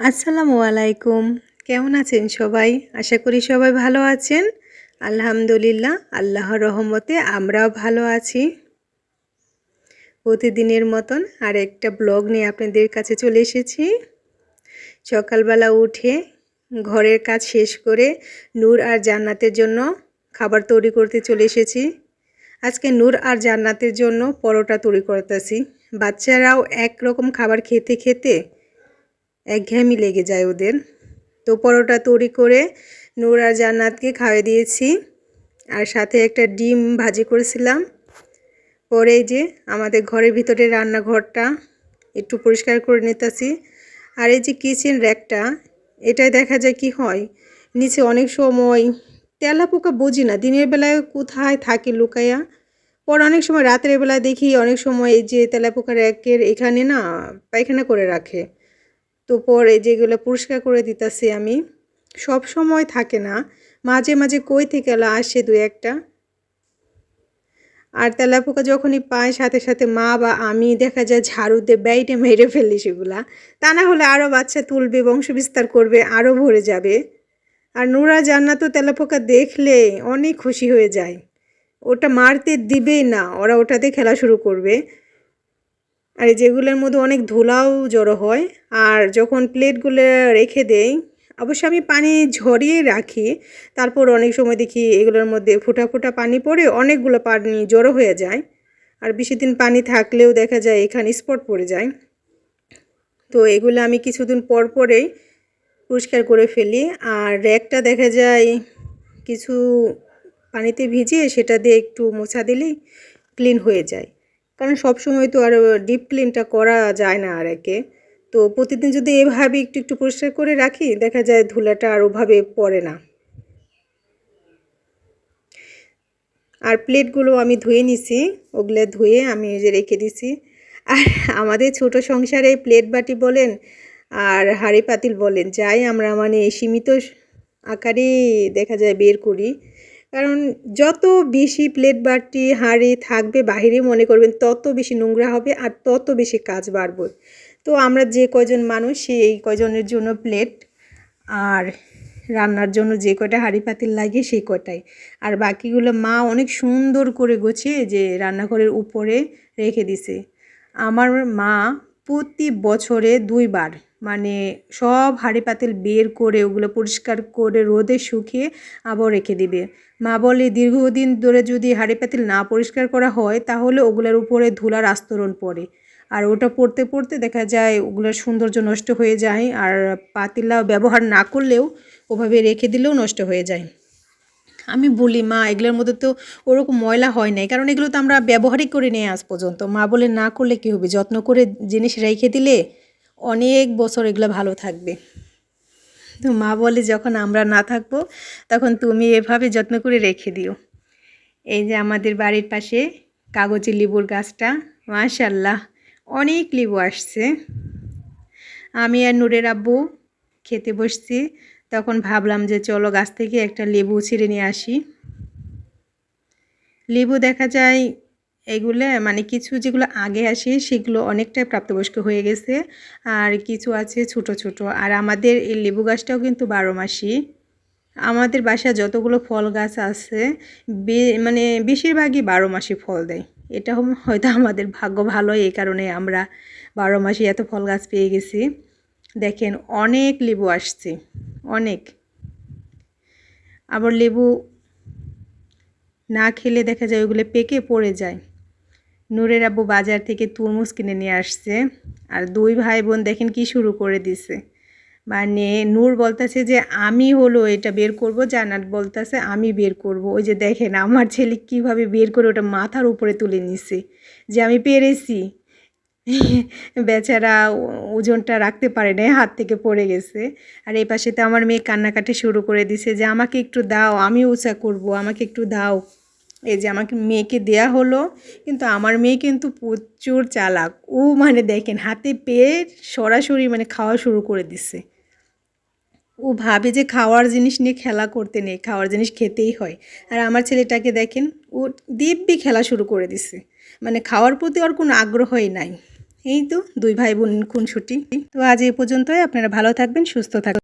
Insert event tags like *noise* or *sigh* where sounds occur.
আসসালামু আলাইকুম। কেমন আছেন সবাই? আশা করি সবাই ভালো আছেন। আলহামদুলিল্লাহ, আল্লাহর রহমতে আমরাও ভালো আছি। প্রতিদিনের মতন আর একটা ব্লগ নিয়ে আপনাদের কাছে চলে এসেছি। সকালবেলা উঠে ঘরের কাজ শেষ করে নূর আর জান্নাতের জন্য খাবার তৈরি করতে চলে এসেছি। আজকে নূর আর জান্নাতের জন্য পরোটা তৈরি করতেছি। বাচ্চারাও একরকম খাবার খেতে খেতে একঘেয়েমি লেগে যায় ওদের। তো পরোটা তৈরি করে নূর জান্নাতকে খাওয়াই দিয়েছি। আর সাথে একটা ডিম ভাজি করেছিলাম। পরে যে আমাদের ঘরের ভিতরে রান্নাঘরটা একটু পরিষ্কার করে নিতেছি। আর এই যে কিচেন র্যাকটা এটাই দেখা যায় কি হয়, নিচে অনেক সময় তেলা পোকা বুঝি না, দিনের বেলায় কোথায় থাকে লুকাইয়া। পর অনেক সময় রাতের বেলায় দেখি অনেক সময় এই যে তেলাপোকা র্যাকের এখানে না পায়খানা করে রাখে। তো পরে যেগুলো পরিষ্কার করে দিতেছি আমি, সব সময় থাকে না। মাঝে মাঝে কই থেকে আসে দু একটা। আর তেলাপোকা যখনই পায়, সাথে সাথে মা বা আমি দেখা যায় ঝাড়ু দিয়ে ব্যয়টে মেরে ফেলি সেগুলা। তা না হলে আরও বাচ্চা তুলবে বংশ বিস্তার করবে আরও ভরে যাবে। আর নোরা জান্নাত তো তেলাপোকা দেখলে অনেক খুশি হয়ে যায়। ওটা মারতে দিবেই না, ওরা ওটাতে খেলা শুরু করবে। আর যেগুলোর মধ্যে অনেক ধুলাও জড়ো হয়, আর যখন প্লেটগুলো রেখে দেই, অবশ্য আমি পানি ঝরিয়ে রাখি, তারপর অনেক সময় দেখি এগুলোর মধ্যে ফুটা ফুটা পানি পড়ে অনেকগুলো পানি জড়ো হয়ে যায়, আর বেশি দিন পানি থাকলেও দেখা যায় এখানে স্পট পড়ে যায়। তো এগুলো আমি কিছুদিন পর পরেই পরিষ্কার করে ফেলি, আর র্যাকটা দেখা যায় কিছু পানিতে ভিজিয়ে সেটা দিয়ে একটু মোছা দিলেই ক্লিন হয়ে যায়। কারণ সব সময় তো আর ডিপ ক্লিনটা করা যায় না আর একে। তো প্রতিদিন যদি এভাবে একটু একটু পরিষ্কার করে রাখি, দেখা যায় ধুলাটা আর ওভাবে পড়ে না। আর প্লেটগুলো আমি ধুয়ে নিছি, ওগুলো ধুয়ে আমি যে রেখে দিছি। আর আমাদের ছোট সংসারে প্লেট বাটি বলেন আর হাড়ি পাতিল বলেন, যাই আমরা মানে সীমিত আকারে দেখা যায় বের করি। কারণ যত বেশি প্লেট বাটি হাঁড়ি থাকবে, বাহিরে মনে করবেন তত বেশি নোংরা হবে আর তত বেশি কাজ বাড়বে। তো আমরা যে কয়জন মানুষ সেই কয়জনের জন্য প্লেট আর রান্নার জন্য যে কয়টা হাঁড়ি পাতিল লাগে সেই কয়টাই। আর বাকিগুলো মা অনেক সুন্দর করে গোছিয়ে যে রান্নাঘরের উপরে রেখে দিছে। আমার মা প্রতি বছরে দুইবার মানে সব হাঁড়ি পাতিল বের করে ওগুলো পরিষ্কার করে রোদে শুকিয়ে আবার রেখে দিবে। মা বলে, দীর্ঘদিন ধরে যদি হাঁড়ি পাতিল না পরিষ্কার করা হয়, তাহলে ওগুলোর উপরে ধুলার আস্তরণ পড়ে। আর ওটা পড়তে পড়তে দেখা যায় ওগুলোর সৌন্দর্য নষ্ট হয়ে যায় আর পাতিলা ব্যবহার না করলেও ওভাবে রেখে দিলেও নষ্ট হয়ে যায়। আমি বলি, মা, এগুলোর মধ্যে তো ওরকম ময়লা হয় নাই। কারণ এগুলো তো আমরা ব্যবহারই করে নিয়ে আজ পর্যন্ত। মা বলে, না করলে কী হবে? যত্ন করে জিনিস রেখে দিলে অনেক বছর এগুলো ভালো থাকবে। তো মা বলে, যখন আমরা না থাকব, তখন তুমি এভাবে যত্ন করে রেখে দিও। এই যে আমাদের বাড়ির পাশে কাগজের লেবুর গাছটা মাশাল্লাহ অনেক লেবু আসছে। আমি আর নূরের আব্বু খেতে বসছি, তখন ভাবলাম যে চলো গাছ থেকে একটা লেবু ছিঁড়ে নিয়ে আসি। লেবু দেখা যায় এগুলো মানে কিছু যেগুলো আগে আসে সেগুলো অনেকটাই প্রাপ্তবয়স্ক হয়ে গেছে। আর কিছু আছে ছোট ছোট। আর আমাদের এই লেবু গাছটাও কিন্তু বারো মাসি। আমাদের বাসায় যতগুলো ফল গাছ আছে মানে বেশিরভাগই বারো মাসি ফল দেয়। এটা হয়তো আমাদের ভাগ্য ভালো এই কারণে আমরা বারো মাসে এত ফল গাছ পেয়ে গেছি। দেখেন, অনেক লেবু আসছে, অনেক। আবার লেবু না খেলে দেখা যায় ওগুলো পেকে পড়ে যায়। নূরের আব্বু বাজার থেকে তরমুজ কিনে নিয়ে আসছে। আর দুই ভাই বোন দেখেন কি শুরু করে দিছে। মানে নূর বলতেছে যে, আমি হলো এটা বের করব জানাত বলতেছে, আমি বের করব। ওই যে দেখেন, আমার ছেলে কীভাবে বের করে ওটা মাথার উপরে তুলে নিছে যে, আমি পেরেছি। *laughs* বেচারা ওজনটা রাখতে পারে না হাত থেকে পড়ে গেছে। আর এই পাশে তো আমার মেয়ে কান্নাকাটি শুরু করে দিছে যে, আমাকে একটু দাও, আমি উঁচা করব, আমাকে একটু দাও। এই যে আমাকে মেয়েকে দেয়া হলো, কিন্তু আমার মেয়ে কিন্তু প্রচুর চালাক। ও মানে দেখেন, হাতে পেয়ে সরাসরি মানে খাওয়া শুরু করে দিছে। ও ভাবে যে খাওয়ার জিনিস নিয়ে খেলা করতে নেই, খাওয়ার জিনিস খেতেই হয়। আর আমার ছেলেটাকে দেখেন, ও দিব্যি খেলা শুরু করে দিছে। মানে খাওয়ার প্রতি ওর কোনো আগ্রহই নাই। এই তো দুই ভাই বোন খুনসুটি। তো আজ এ পর্যন্তই, আপনারা ভালো থাকবেন, সুস্থ থাকবেন।